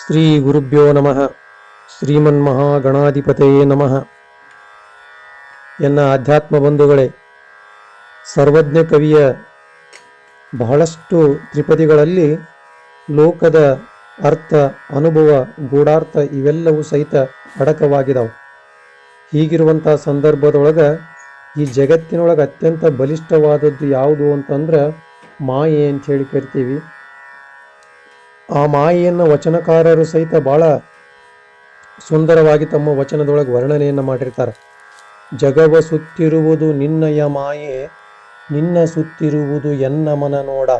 ಶ್ರೀ ಗುರುಭ್ಯೋ ನಮಃ. ಶ್ರೀಮನ್ ಶ್ರೀಮನ್ಮಹಾಗಣಾಧಿಪತಯೇ ನಮಃ. ಎನ್ನ ಆಧ್ಯಾತ್ಮ ಬಂಧುಗಳೇ, ಸರ್ವಜ್ಞ ಕವಿಯ ಬಹಳಷ್ಟು ತ್ರಿಪದಿಗಳಲ್ಲಿ ಲೋಕದ ಅರ್ಥ, ಅನುಭವ, ಗೂಢಾರ್ಥ ಇವೆಲ್ಲವೂ ಸಹಿತ ಅಡಕವಾಗಿದಾವೆ. ಹೀಗಿರುವಂಥ ಸಂದರ್ಭದೊಳಗೆ ಈ ಜಗತ್ತಿನೊಳಗೆ ಅತ್ಯಂತ ಬಲಿಷ್ಠವಾದದ್ದು ಯಾವುದು ಅಂತಂದ್ರೆ ಮಾಯೆ ಅಂತ ಹೇಳಿ ಕರಿತೀವಿ. ಆ ಮಾಯೆಯನ್ನು ವಚನಕಾರರು ಸಹಿತ ಬಹಳ ಸುಂದರವಾಗಿ ತಮ್ಮ ವಚನದೊಳಗೆ ವರ್ಣನೆಯನ್ನು ಮಾಡಿರ್ತಾರೆ. ಜಗವ ಸುತ್ತಿರುವುದು ನಿನ್ನಯ ಮಾಯೆ, ನಿನ್ನ ಸುತ್ತಿರುವುದು ಎನ್ನ ಮನ ನೋಡ.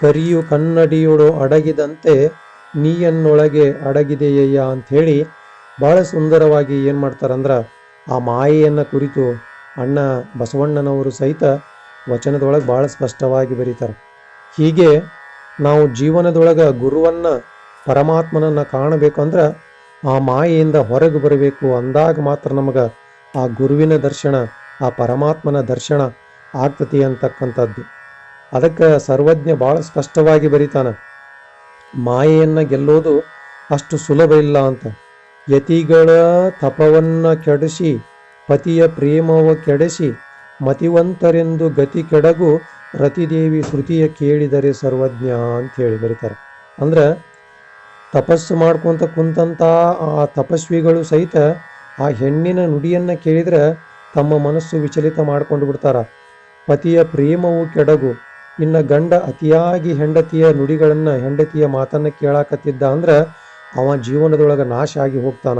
ಕರಿಯು ಕನ್ನಡಿಯೊಡು ಅಡಗಿದಂತೆ ನೀಯನ್ನೊಳಗೆ ಅಡಗಿದೆಯಯ್ಯ ಅಂಥೇಳಿ ಭಾಳ ಸುಂದರವಾಗಿ ಏನು ಮಾಡ್ತಾರಂದ್ರೆ ಆ ಮಾಯೆಯನ್ನು ಕುರಿತು ಅಣ್ಣ ಬಸವಣ್ಣನವರು ಸಹಿತ ವಚನದೊಳಗೆ ಭಾಳ ಸ್ಪಷ್ಟವಾಗಿ ಬರೀತಾರೆ. ಹೀಗೆ ನಾವು ಜೀವನದೊಳಗೆ ಗುರುವನ್ನ, ಪರಮಾತ್ಮನನ್ನ ಕಾಣಬೇಕು ಅಂದ್ರೆ ಆ ಮಾಯೆಯಿಂದ ಹೊರಗೆ ಬರಬೇಕು ಅಂದಾಗ ಮಾತ್ರ ನಮಗೆ ಆ ಗುರುವಿನ ದರ್ಶನ, ಆ ಪರಮಾತ್ಮನ ದರ್ಶನ ಆಗ್ತತಿ ಅಂತಕ್ಕಂಥದ್ದು. ಅದಕ್ಕೆ ಸರ್ವಜ್ಞ ಭಾಳ ಸ್ಪಷ್ಟವಾಗಿ ಬರೀತಾನೆ, ಮಾಯೆಯನ್ನು ಗೆಲ್ಲೋದು ಅಷ್ಟು ಸುಲಭ ಇಲ್ಲ ಅಂತ. ಯತಿಗಳ ತಪವನ್ನ ಕೆಡಿಸಿ, ಪತಿಯ ಪ್ರೇಮವ ಕೆಡಿಸಿ, ಮತಿವಂತರೆಂದು ಗತಿ ಕೆಡಗು ರತಿದೇವಿ ಶ್ರುತಿಯ ಕೇಳಿದರೆ ಸರ್ವಜ್ಞ ಅಂತ ಹೇಳಿ ಬರೀತಾರೆ. ಅಂದ್ರೆ ತಪಸ್ಸು ಮಾಡ್ಕೊತ ಕುಂತಂತ ಆ ತಪಸ್ವಿಗಳು ಸಹಿತ ಆ ಹೆಣ್ಣಿನ ನುಡಿಯನ್ನ ಕೇಳಿದ್ರೆ ತಮ್ಮ ಮನಸ್ಸು ವಿಚಲಿತ ಮಾಡ್ಕೊಂಡು ಬಿಡ್ತಾರ. ಪತಿಯ ಪ್ರೇಮವು ಕೆಡಗು. ಇನ್ನ ಗಂಡ ಅತಿಯಾಗಿ ಹೆಂಡತಿಯ ನುಡಿಗಳನ್ನು, ಹೆಂಡತಿಯ ಮಾತನ್ನ ಕೇಳಾಕತ್ತಿದ್ದ ಅಂದ್ರ ಅವ ಜೀವನದೊಳಗೆ ನಾಶ ಆಗಿ ಹೋಗ್ತಾನ.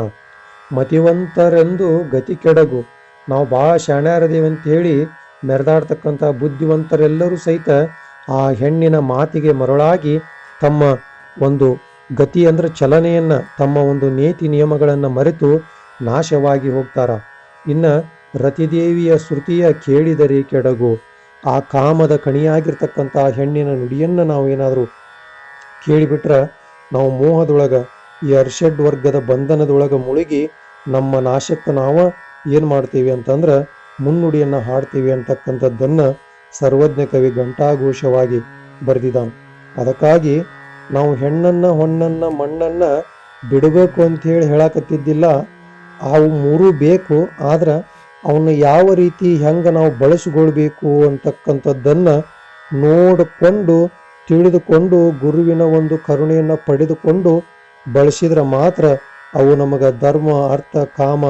ಮತಿವಂತರೆಂದು ಗತಿ ಕೆಡಗು. ನಾವು ಭಾಳ ಶಾಣ್ಯಾರದೇವಂತೇಳಿ ಮೆರೆದಾಡ್ತಕ್ಕಂಥ ಬುದ್ಧಿವಂತರೆಲ್ಲರೂ ಸಹಿತ ಆ ಹೆಣ್ಣಿನ ಮಾತಿಗೆ ಮರಳಾಗಿ ತಮ್ಮ ಒಂದು ಗತಿ ಅಂದರೆ ಚಲನೆಯನ್ನು, ತಮ್ಮ ಒಂದು ನೀತಿ ನಿಯಮಗಳನ್ನು ಮರೆತು ನಾಶವಾಗಿ ಹೋಗ್ತಾರ. ಇನ್ನು ರತಿದೇವಿಯ ಶ್ರುತಿಯ ಕೇಳಿದರೆ ಕೆಡಗು, ಆ ಕಾಮದ ಕಣಿಯಾಗಿರ್ತಕ್ಕಂಥ ಹೆಣ್ಣಿನ ನುಡಿಯನ್ನು ನಾವು ಏನಾದರೂ ಕೇಳಿಬಿಟ್ರೆ ನಾವು ಮೋಹದೊಳಗೆ, ಈ ಅರ್ಷಡ್ ವರ್ಗದ ಬಂಧನದೊಳಗೆ ಮುಳುಗಿ ನಮ್ಮ ನಾಶಕ್ಕೆ ನಾವು ಏನು ಮಾಡ್ತೀವಿ ಅಂತಂದ್ರೆ ಮುನ್ನುಡಿಯನ್ನ ಹಾಡ್ತೀವಿ ಅಂತಕ್ಕಂಥದ್ದನ್ನು ಸರ್ವಜ್ಞ ಕವಿ ಘಂಟಾಘೋಷವಾಗಿ ಬರೆದಿದ್ದಾನೆ. ಅದಕ್ಕಾಗಿ ನಾವು ಹೆಣ್ಣನ್ನ ಹೊಣ್ಣನ್ನ ಮಣ್ಣನ್ನ ಬಿಡಬೇಕು ಅಂತ ಹೇಳಿ ಹೇಳಕತ್ತಿದ್ದಿಲ್ಲ. ಅವು ಮೂರು ಬೇಕು, ಆದ್ರೆ ಅವನ್ನ ಯಾವ ರೀತಿ ಹೆಂಗೆ ನಾವು ಬಳಸಿಕೊಳ್ಬೇಕು ಅಂತಕ್ಕಂಥದ್ದನ್ನು ನೋಡಿಕೊಂಡು, ತಿಳಿದುಕೊಂಡು, ಗುರುವಿನ ಒಂದು ಕರುಣೆಯನ್ನು ಪಡೆದುಕೊಂಡು ಬಳಸಿದ್ರೆ ಮಾತ್ರ ಅವು ನಮಗೆ ಧರ್ಮ, ಅರ್ಥ, ಕಾಮ,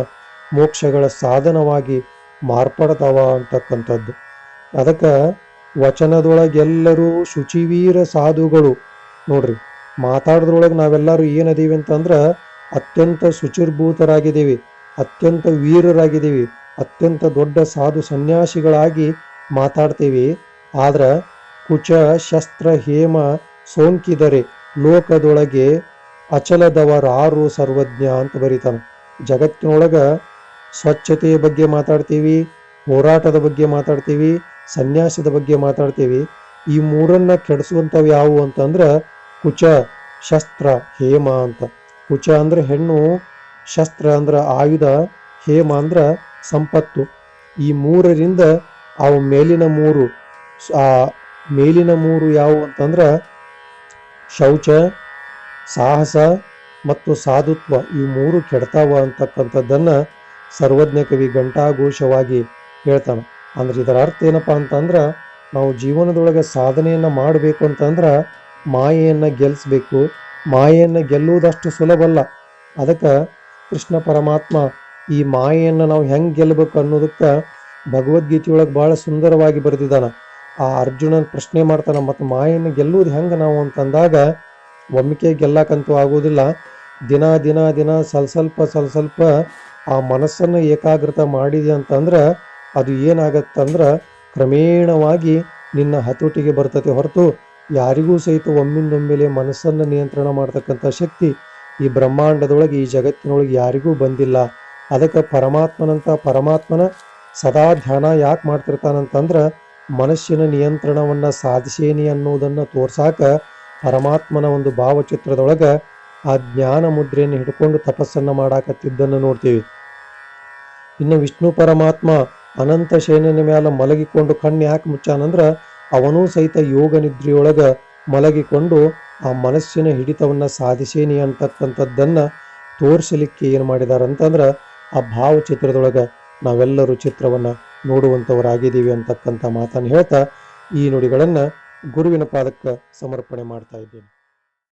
ಮೋಕ್ಷಗಳ ಸಾಧನವಾಗಿ ಮಾರ್ಪಡ್ತಾವ ಅಂತಕ್ಕಂಥದ್ದು. ಅದಕ್ಕೆ ವಚನದೊಳಗೆಲ್ಲರೂ ಶುಚಿವೀರ ಸಾಧುಗಳು. ನೋಡ್ರಿ, ಮಾತಾಡೋದ್ರೊಳಗೆ ನಾವೆಲ್ಲರೂ ಏನದೀವಿ ಅಂತಂದ್ರೆ ಅತ್ಯಂತ ಶುಚಿರ್ಭೂತರಾಗಿದ್ದೀವಿ, ಅತ್ಯಂತ ವೀರರಾಗಿದ್ದೀವಿ, ಅತ್ಯಂತ ದೊಡ್ಡ ಸಾಧು ಸನ್ಯಾಸಿಗಳಾಗಿ ಮಾತಾಡ್ತೀವಿ. ಆದ್ರೆ ಕುಚ ಶಸ್ತ್ರ ಹೇಮ ಸೋಂಕಿದರೆ ಲೋಕದೊಳಗೆ ಅಚಲದವರಾರು ಸರ್ವಜ್ಞ ಅಂತ ಬರೀತಾನೆ. ಜಗತ್ತಿನೊಳಗ ಸ್ವಚ್ಛತೆಯ ಬಗ್ಗೆ ಮಾತಾಡ್ತೀವಿ, ಹೋರಾಟದ ಬಗ್ಗೆ ಮಾತಾಡ್ತೀವಿ, ಸನ್ಯಾಸದ ಬಗ್ಗೆ ಮಾತಾಡ್ತೀವಿ. ಈ ಮೂರನ್ನ ಕೆಡಿಸುವಂಥವು ಯಾವುವು ಅಂತಂದ್ರೆ ಕುಚ, ಶಸ್ತ್ರ, ಹೇಮ ಅಂತ. ಕುಚ ಅಂದ್ರೆ ಹೆಣ್ಣು, ಶಸ್ತ್ರ ಅಂದ್ರೆ ಆಯುಧ, ಹೇಮ ಅಂದ್ರೆ ಸಂಪತ್ತು. ಈ ಮೂರರಿಂದ ಅವು ಮೇಲಿನ ಮೂರು, ಆ ಮೇಲಿನ ಮೂರು ಯಾವುವು ಅಂತಂದ್ರೆ ಶೌಚ, ಸಾಹಸ ಮತ್ತು ಸಾಧುತ್ವ. ಈ ಮೂರು ಕೆಡ್ತಾವ ಅಂತಕ್ಕಂಥದ್ದನ್ನ ಸರ್ವಜ್ಞ ಕವಿ ಘಂಟಾಘೋಷವಾಗಿ ಹೇಳ್ತಾನೆ. ಅಂದ್ರೆ ಇದರ ಅರ್ಥ ಏನಪ್ಪಾ ಅಂತಂದ್ರೆ ನಾವು ಜೀವನದೊಳಗೆ ಸಾಧನೆಯನ್ನ ಮಾಡಬೇಕು ಅಂತಂದ್ರೆ ಮಾಯೆಯನ್ನ ಗೆಲ್ಲಿಸ್ಬೇಕು ಮಾಯೆಯನ್ನ ಗೆಲ್ಲುವುದಷ್ಟು ಸುಲಭ ಅಲ್ಲ. ಅದಕ್ಕೆ ಕೃಷ್ಣ ಪರಮಾತ್ಮ ಈ ಮಾಯೆಯನ್ನು ನಾವು ಹೆಂಗೆ ಗೆಲ್ಲಬೇಕು ಅನ್ನೋದಕ್ಕೆ ಭಗವದ್ಗೀತೆಯೊಳಗೆ ಬಹಳ ಸುಂದರವಾಗಿ ಬರೆದಿದ್ದಾನೆ. ಆ ಅರ್ಜುನನ ಪ್ರಶ್ನೆ ಮಾಡ್ತಾನೆ, ಮತ್ತು ಮಾಯೆಯನ್ನು ಗೆಲ್ಲುವುದು ಹೆಂಗೆ ನಾವು? ಅಂತಂದಾಗ, ಒಮ್ಮಿಕೆ ಗೆಲ್ಲಕ್ಕಂತೂ ಆಗೋದಿಲ್ಲ. ದಿನ ದಿನ ದಿನ ಸ್ವಲ್ಪ ಸ್ವಲ್ಪ ಸ್ವಲ್ಪ ಆ ಮನಸ್ಸನ್ನು ಏಕಾಗ್ರತೆ ಮಾಡಿದೆ ಅಂತಂದ್ರೆ ಅದು ಏನಾಗತ್ತಂದ್ರೆ ಕ್ರಮೇಣವಾಗಿ ನಿನ್ನ ಹತೋಟಿಗೆ ಬರ್ತತೆ ಹೊರತು ಯಾರಿಗೂ ಸಹಿತ ಒಮ್ಮಿಂದೊಮ್ಮೆಲೆ ಮನಸ್ಸನ್ನು ನಿಯಂತ್ರಣ ಮಾಡ್ತಕ್ಕಂಥ ಶಕ್ತಿ ಈ ಬ್ರಹ್ಮಾಂಡದೊಳಗೆ, ಈ ಜಗತ್ತಿನೊಳಗೆ ಯಾರಿಗೂ ಬಂದಿಲ್ಲ. ಅದಕ್ಕೆ ಪರಮಾತ್ಮನಂತ ಪರಮಾತ್ಮನ ಸದಾ ಧ್ಯಾನ ಯಾಕೆ ಮಾಡ್ತಿರ್ತಾನಂತಂದ್ರೆ ಮನಸ್ಸಿನ ನಿಯಂತ್ರಣವನ್ನು ಸಾಧಿಸೇನಿ ಅನ್ನೋದನ್ನು ತೋರ್ಸಾಕ ಪರಮಾತ್ಮನ ಒಂದು ಭಾವಚಿತ್ರದೊಳಗೆ ಆ ಜ್ಞಾನ ಮುದ್ರೆಯನ್ನು ಹಿಡ್ಕೊಂಡು ತಪಸ್ಸನ್ನ ಮಾಡಾಕತ್ತಿದ್ದನ್ನು ನೋಡ್ತೀವಿ. ಇನ್ನು ವಿಷ್ಣು ಪರಮಾತ್ಮ ಅನಂತ ಶೇನನ ಮ್ಯಾಲ ಮಲಗಿಕೊಂಡು ಕಣ್ಣು ಯಾಕೆ ಮುಚ್ಚಾನಂದ್ರ ಅವನೂ ಸಹಿತ ಯೋಗ ನಿದ್ರೆಯೊಳಗ ಮಲಗಿಕೊಂಡು ಆ ಮನಸ್ಸಿನ ಹಿಡಿತವನ್ನು ಸಾಧಿಸೇನಿ ಅಂತಕ್ಕಂಥದ್ದನ್ನು ತೋರಿಸಲಿಕ್ಕೆ ಏನು ಮಾಡಿದ್ದಾರೆ ಅಂತಂದ್ರೆ ಆ ಭಾವಚಿತ್ರದೊಳಗೆ ನಾವೆಲ್ಲರೂ ಚಿತ್ರವನ್ನು ನೋಡುವಂಥವರಾಗಿದ್ದೀವಿ ಅಂತಕ್ಕಂಥ ಮಾತನ್ನು ಹೇಳ್ತಾ ಈ ನುಡಿಗಳನ್ನು ಗುರುವಿನ ಪಾದಕ್ಕೆ ಸಮರ್ಪಣೆ ಮಾಡ್ತಾ ಇದ್ದೇನೆ.